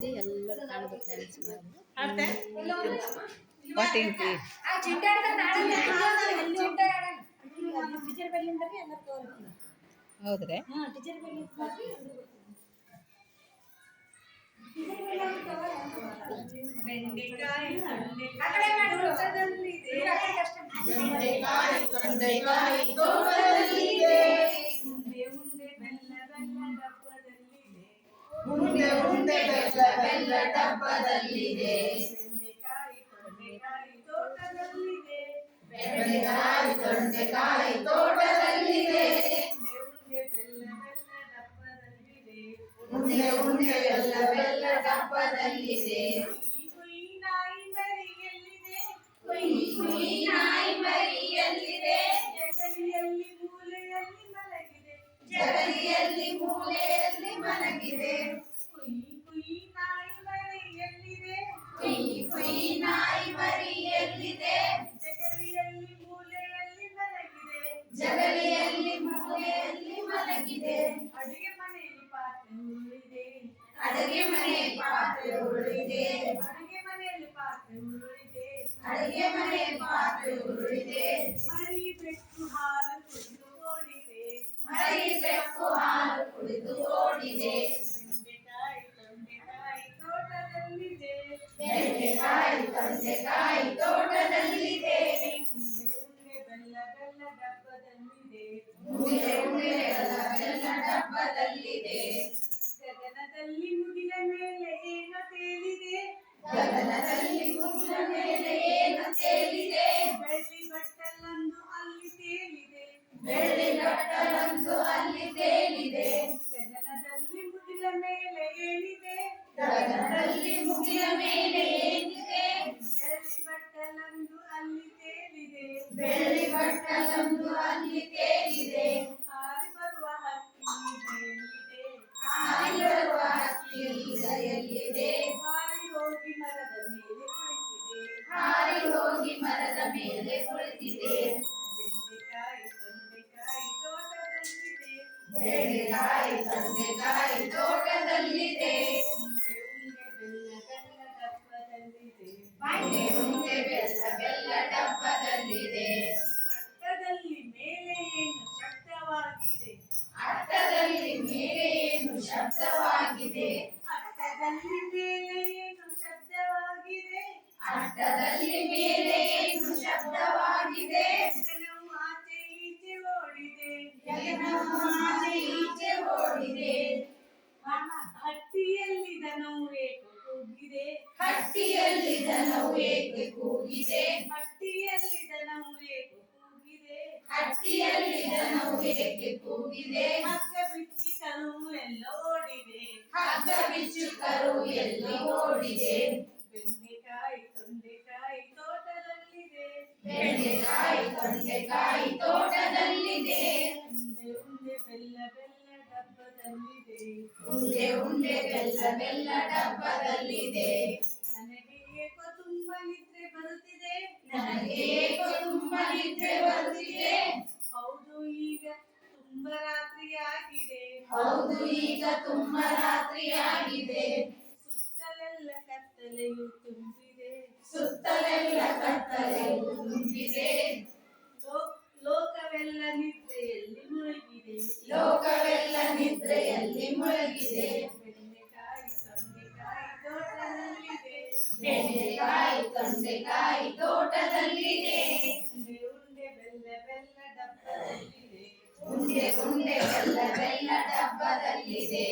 ಎಲ್ಲರೂ ಕಾಣ್ಬೇಕು ಡ್ಯಾನ್ಸ್ ಮಾಡಿ ವಾಟ್ ಇದೆ ದಿ ಹೌದ್ರಿ? ಬೆಂಡೆಕಾಯಿ ಉಂಡೆಗಳ ಬೆಲ್ಲ ಡಬ್ಬದಲ್ಲಿದೆ ಬೆಂಡೆಕಾಯಿ ತೊಂಡೆಕಾಯಿ ತೋಟದಲ್ಲಿದೆ ಉಂಡೆ ಉಂಡೆ ಬೆಲ್ಲ ಬೆಲ್ಲ ಡಬ್ಬದಲ್ಲಿದೆ ಕುಯಿ ನಾಯಿ ಮರಿಯಲ್ಲಿದೆ ಜಗಲಿಯಲ್ಲಿ ಮೂಲೆಯಲ್ಲಿ ಮಲಗಿದೆ ಜಗಲಿಯಲ್ಲಿ ಮೂಲೆಯಲ್ಲಿ ಮಲಗಿದೆ Thank you. ಕಾಯಿ ತಂದೆ ಕಾಯಿ ತೋಟದಲ್ಲಿದ್ದೇನೆ ಬೆಲ್ಲ ಬೆಲ್ಲ ಗಗನದಲ್ಲಿ ಮುಗಿಲ ಮೇಲೆ ಏನೋ ತೇಲಿದೆ. ಗಗನದಲ್ಲಿ ಮುಗಿಲ ಮೇಲೆ ಗಗನದಲ್ಲಿ ಮುಗಿಲ ಮೇಲೆ ಏನಿದೆ ಬೆಳ್ಳಿ ಬಟ್ಟಲೊಂದು ಅಲ್ಲಿ ತೇಲಿದೆ ಬೆಳ್ಳಿ ಬಟ್ಟಲೊಂದು ಅಲ್ಲಿ ತೇಲಿದೆ ಹಾರಿ ಬರುವ ಹಕ್ಕಿದೆ ಹಾರಿ ಬರುವ ಹಕ್ಕಿ ಇದೆಯಲ್ಲಿದೆ ಹಾರಿ ಹೋಗಿ ಮರದ ಮೇಲೆ ಕುಳಿತಿದೆ ಹಾರಿ ಹೋಗಿ ಮರದ ಮೇಲೆ ಕುಳಿತಿದೆ ಹತ್ತಿಯಲ್ಲಿ ಶಬ್ದವಾಗಿದೆ. ಅಡ್ಡದಲ್ಲಿ ಮೇಲೆ ಶಬ್ದವಾಗಿದೆ. ಓಡಿದೆ. ಓಡಿದೆ. ದನವು ಏಕೆ ಕೂಗಿದೆ. ಹಟ್ಟಿಯಲ್ಲಿ ಮತ್ತೆ ಬಿಚ್ಚಿ ಎಲ್ಲ ಓಡಿದೆ. ಹಗ್ಗ ಬಿಚ್ಚುಕರು ಎಲ್ಲಿ ಓಡಿದೆ ಬೆಂಡೆಕಾಯಿ ತೊಂಡೆಕಾಯಿ ತೋಟದಲ್ಲಿದೆ. ಬೆಂಡೆಕಾಯಿ ತೊಂಡೆಕಾಯಿ ತೋಟದಲ್ಲಿದೆ. ಉಂಡೆ ಉಂಡೆ ಬೆಲ್ಲ ಬೆಲ್ಲ ಡಬ್ಬದಲ್ಲಿದೆ. ಉಂಡೆ ಉಂಡೆ ಬೆಲ್ಲ ಬೆಲ್ಲ ಡಬ್ಬದಲ್ಲಿದೆ. ಈಗ ತುಂಬ ರಾತ್ರಿಯಾಗಿದೆ. ಸುತ್ತಲೆಲ್ಲ ಕತ್ತಲೆಯು ತುಂಬಿದೆ. ಸುತ್ತಲೆಲ್ಲ ಕತ್ತಲೆಯು ತುಂಬಿದೆ. ಲೋಕವೆಲ್ಲ ನಿದ್ರೆಯಲ್ಲಿ ಮುಳುಗಿದೆ. ಲೋಕವೆಲ್ಲ ನಿದ್ರೆಯಲ್ಲಿ ಮುಳುಗಿದೆ. ಬೆಂಡೆಕಾಯಿ ತೊಂಡೆಕಾಯಿ ತೋಟದಲ್ಲಿದೆ. ಬೆಂಡೆಕಾಯಿ ತೋಟದಲ್ಲಿದೆ. ಉಂಡೆ ಉಂಡೆ ಬೆಲ್ಲ ಬೆಲ್ಲ ಡಬ್ಬದಲ್ಲಿದೆ